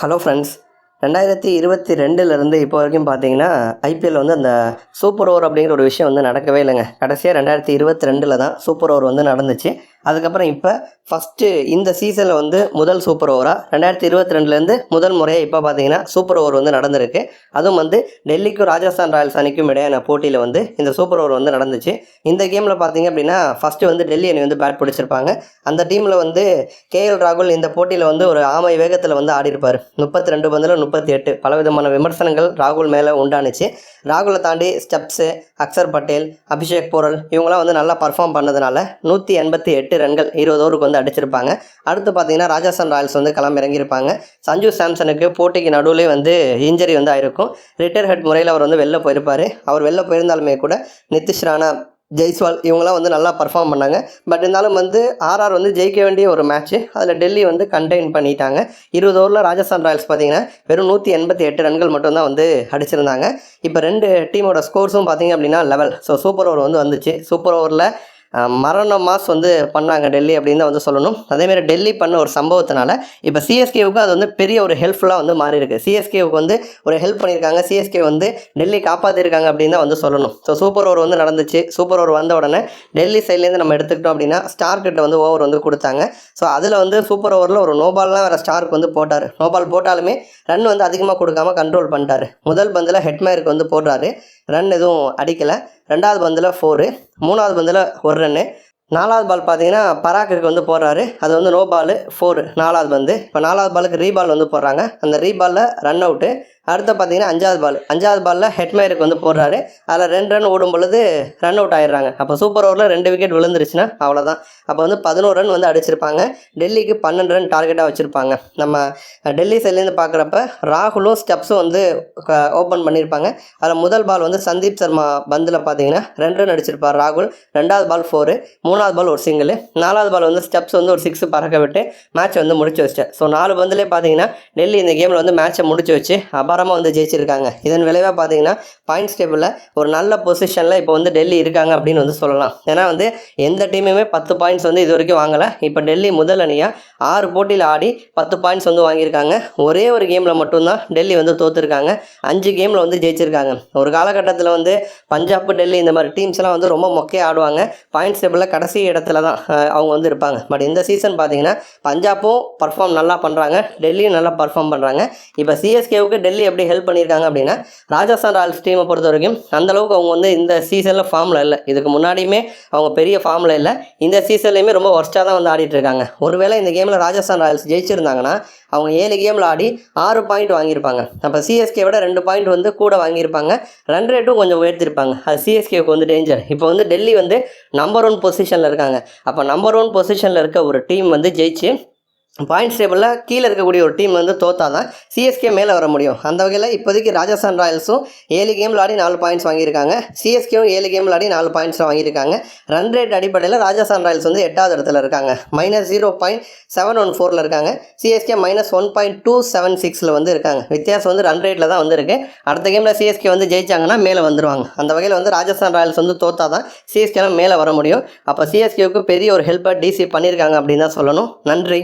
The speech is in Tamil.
ஹலோ ஃப்ரெண்ட்ஸ் ரெண்டாயிரத்தி இருபத்தி ரெண்டுலேருந்து இப்போ வரைக்கும் பார்த்தீங்கன்னா ஐபிஎல் வந்து அந்த சூப்பர் ஓவர் அப்படிங்கிற ஒரு விஷயம் வந்து நடக்கவே இல்லைங்க. கடைசியாக ரெண்டாயிரத்தி இருபத்தி ரெண்டில் தான் சூப்பர் ஓவர் வந்து நடந்துச்சு. அதுக்கப்புறம் இப்போ ஃபஸ்ட்டு இந்த சீசனில் வந்து முதல் சூப்பர் ஓவராக ரெண்டாயிரத்தி இருபத்தி ரெண்டுலேருந்து முதல் முறையாக இப்போ பார்த்தீங்கன்னா சூப்பர் ஓவர் வந்து நடந்திருக்கு. அதுவும் வந்து டெல்லிக்கும் ராஜஸ்தான் ராயல்ஸ் அணிக்கும் இடையான போட்டியில் வந்து இந்த சூப்பர் ஓவர் வந்து நடந்துச்சு. இந்த கேமில் பார்த்தீங்க அப்படின்னா ஃபஸ்ட்டு வந்து டெல்லி அணி வந்து பேட் பிடிச்சிருப்பாங்க. அந்த டீமில் வந்து கேஎல் ராகுல் இந்த போட்டியில் வந்து ஒரு ஆமை வேகத்தில் வந்து ஆடிருப்பார் முப்பத்தி ரெண்டு பந்தில் முப்பத்தி எட்டு. பலவிதமான விமர்சனங்கள் ராகுல் மேலே உண்டானுச்சு. ராகுலை தாண்டி ஸ்டெப்ஸு அக்சர் பட்டேல் அபிஷேக் போரல் இவங்களாம் வந்து நல்லா பர்ஃபார்ம் பண்ணதுனால நூற்றி எண்பத்தி எட்டு ரன்கள் இருபது ஓவருக்கு வந்து அடிச்சிருப்பாங்க. அடுத்து பார்த்தீங்கன்னா ராஜஸ்தான் ராயல்ஸ் வந்து களம் இறங்கியிருப்பாங்க சஞ்சு சாம்சனுக்கு போட்டிக்கு நடுவில் வந்து இன்ஜரி வந்து ஆயிருக்கும். ரிட்டையர் ஹெட் முறையில் அவர் வந்து வெளில போயிருப்பார். அவர் வெளில போயிருந்தாலுமே கூட நிதிஷ் ராணா ஜெய்ஸ்வால் இவங்களாம் வந்து நல்லா பர்ஃபார்ம் பண்ணாங்க. பட் இருந்தாலும் வந்து ஆர்ஆர் வந்து ஜெயிக்க வேண்டிய ஒரு மேட்ச்சு அதில் டெல்லி வந்து கண்டெயின் பண்ணிட்டாங்க. இருபது ஓவரில் ராஜஸ்தான் ராயல்ஸ் பார்த்தீங்கன்னா வெறும் நூற்றி எண்பத்தி எட்டு ரன்கள் மட்டும்தான் வந்து அடிச்சிருந்தாங்க. இப்போ ரெண்டு டீமோட ஸ்கோர்ஸும் பார்த்தீங்க அப்படின்னா லெவல் ஸோ சூப்பர் ஓவர் வந்து வந்துச்சு. சூப்பர் ஓவரில் மரண மாஸ் வந்து பண்ணாங்க டெல்லி அப்படின்னு தான் வந்து சொல்லணும். அதேமாரி டெல்லி பண்ண ஒரு சம்பவத்தினால இப்போ சிஎஸ்கேவுக்கு அது வந்து பெரிய ஒரு ஹெல்ப்ஃபுல்லாக வந்து மாறி இருக்கு சிஎஸ்கேவுக்கு வந்து ஒரு ஹெல்ப் பண்ணியிருக்காங்க. சிஎஸ்கே வந்து டெல்லி காப்பாற்றிருக்காங்க அப்படின்னு தான் வந்து சொல்லணும். ஸோ சூப்பர் ஓவர் வந்து நடந்துச்சு. சூப்பர் ஓவர் வந்த உடனே டெல்லி சைட்லேருந்து நம்ம எடுத்துக்கிட்டோம் அப்படின்னா ஸ்டார் கிட்ட வந்து ஓவர் வந்து கொடுத்தாங்க. ஸோ அதில் வந்து சூப்பர் ஓவரில் ஒரு நோபால்லாம் வேறு ஸ்டாருக்கு வந்து போட்டார். நோபால் போட்டாலுமே ரன் வந்து அதிகமாக கொடுக்காம கண்ட்ரோல் பண்ணிட்டார். முதல் பந்தில் ஹெட்மேருக்கு வந்து போடுறாரு. ரன் எதுவும் அடிக்கலை. ரெண்டாவது பந்தில் ஃபோரு மூணாவது பந்தில் ஒரு ரன்னு நாலாவது பால் பார்த்தீங்கன்னா பராக்கருக்கு வந்து போடுறாரு. அது வந்து நோ பால் ஃபோர் நாலாவது பந்து. இப்போ நாலாவது பாலுக்கு ரீபால் வந்து போடுறாங்க. அந்த ரீபாலில் ரன் அவுட்டு அடுத்து பார்த்தீங்கன்னா அஞ்சாவது பால் அஞ்சாவது பாலில் ஹெட்மேருக்கு வந்து போடுறாரு. அதில் ரெண்டு ரன் ஓடும் பொழுது ரன் அவுட் ஆயிடுறாங்க. அப்போ சூப்பர் ஓவரில் ரெண்டு விக்கெட் விழுந்துருச்சுன்னா அவ்வளோதான் அப்போ வந்து பதினோரு ரன் வந்து அடிச்சிருப்பாங்க. டெல்லிக்கு பன்னெண்டு ரன் டார்கெட்டாக வச்சுருப்பாங்க. நம்ம டெல்லி சைட்லேருந்து பார்க்குறப்ப ராகுலும் ஸ்டெப்ஸும் வந்து ஓப்பன் பண்ணியிருப்பாங்க. அதில் முதல் பால் வந்து சந்தீப் சர்மா பந்தில் பார்த்தீங்கன்னா ரெண்டு ரன் அடிச்சிருப்பார் ராகுல். ரெண்டாவது பால் ஃபோரு மூணாவது பால் ஒரு சிங்கிள் நாலாவது பால் வந்து ஸ்டெப்ஸ் வந்து ஒரு சிக்ஸ் பறக்க விட்டு மேட்ச் வந்து முடிச்சு வச்சிட்டேன் ஸோ நாலு பந்துலேயே பார்த்தீங்கன்னா டெல்லி இந்த கேமில் வந்து மேட்ச்சை முடிச்சு வச்சு அபாரமாக வந்து ஜெயிச்சிருக்காங்க. இதன் விளைவாக பார்த்தீங்கன்னா பாயிண்ட்ஸ் டேபிளில் ஒரு நல்ல பொசிஷனில் இப்போ வந்து டெல்லி இருக்காங்க அப்படின்னு வந்து சொல்லலாம். ஏன்னா வந்து எந்த டீமுமே பத்து பாயிண்ட்ஸ் வந்து இது வரைக்கும் வாங்கலை. இப்போ டெல்லி முதல் அணியாக ஆறு போட்டியில் ஆடி பத்து பாயிண்ட்ஸ் வந்து வாங்கியிருக்காங்க. ஒரே ஒரு கேமில் மட்டும்தான் டெல்லி வந்து தோற்றுருக்காங்க அஞ்சு கேமில் வந்து ஜெயிச்சிருக்காங்க. ஒரு காலகட்டத்தில் வந்து பஞ்சாப் டெல்லி இந்த மாதிரி டீம்ஸ்லாம் வந்து ரொம்ப மொக்கையாக ஆடுவாங்க. பாயிண்ட்ஸ் டேபிளில் கடைசி இடத்துல தான் அவங்க வந்து இருப்பாங்க. பட் இந்த சீசன் பார்த்தீங்கன்னா பஞ்சாப்பும் பர்ஃபார்ம் நல்லா பண்ணுறாங்க டெல்லியும் நல்லா பர்ஃபார்ம் பண்ணுறாங்க இப்போ சிஎஸ்கேவுக்கு டெல்லி எப்படி ஹெல்ப் பண்ணியிருக்காங்க அப்படின்னா ராஜஸ்தான் ராயல்ஸ் டீமை பொறுத்த வரைக்கும் அந்த அளவுக்கு அவங்க வந்து இந்த சீசனில் ஃபார்மில் இல்லை. இதுக்கு முன்னாடியுமே அவங்க பெரிய ஃபார்மில் இல்லை. இந்த சீசன்லேயுமே ரொம்ப ஒர்ஸ்ட்டாக தான் வந்து ஆடிட்டு இருக்காங்க. ஒருவேளை இந்த கேமில் ராஜஸ்தான் ராயல்ஸ் ஜெயிச்சிருந்தாங்கன்னா அவங்க ஏழு கேமில் ஆடி ஆறு பாயிண்ட் வாங்கியிருப்பாங்க. அப்போ சிஎஸ்கே விட ரெண்டு பாயிண்ட் வந்து கூட வாங்கியிருப்பாங்க. ரன் ரேட்டும் கொஞ்சம் உயர்த்திருப்பாங்க. அது சிஎஸ்கேவுக்கு வந்து டேஞ்சர் இப்போ வந்து டெல்லி வந்து நம்பர் ஒன் பொசிஷனில் இருக்காங்க. அப்போ நம்பர் ஒன் பொசிஷனில் இருக்க ஒரு டீம் வந்து ஜெயிச்சு பாயிண்ட்ஸ் டேபிளில் கீழே இருக்கக்கூடிய ஒரு டீம் வந்து தோத்தா தான் சிஎஸ்கே மேலே வர முடியும். அந்த வகையில் இப்போதைக்கு ராஜஸ்தான் ராயல்ஸும் ஏழு கேமில் ஆடி நாலு பாயிண்ட்ஸ் வாங்கியிருக்காங்க. சிஎஸ்கேவும் ஏழு கேம் ஆடி நாலு பாயிண்ட்ஸ் வாங்கியிருக்காங்க. ரன் ரேட் அடிப்படையில் ராஜஸ்தான் ராயல்ஸ் வந்து எட்டாவது இடத்துல இருக்காங்க. Minus zero point seven one ஃபோரில் இருக்காங்க. CSK minus one point two seven சிக்ஸில் வந்து இருக்காங்க. வித்தியாசம் வந்து ரன் ரேட்டில் தான் வந்துருக்கு. அடுத்த கேமில் சிஎஸ்கே வந்து ஜெயிச்சாங்கன்னா மேலே வந்துருவாங்க. அந்த வகையில் வந்து ராஜஸ்தான் ராயல்ஸ் வந்து தோத்தா தான் சிஎஸ்கேலாம் மேலே வர முடியும். அப்போ சிஎஸ்கேவுக்கு பெரிய ஒரு ஹெல்ப்பாக டிசி பண்ணியிருக்காங்க அப்படின்னு தான் சொல்லணும். நன்றி.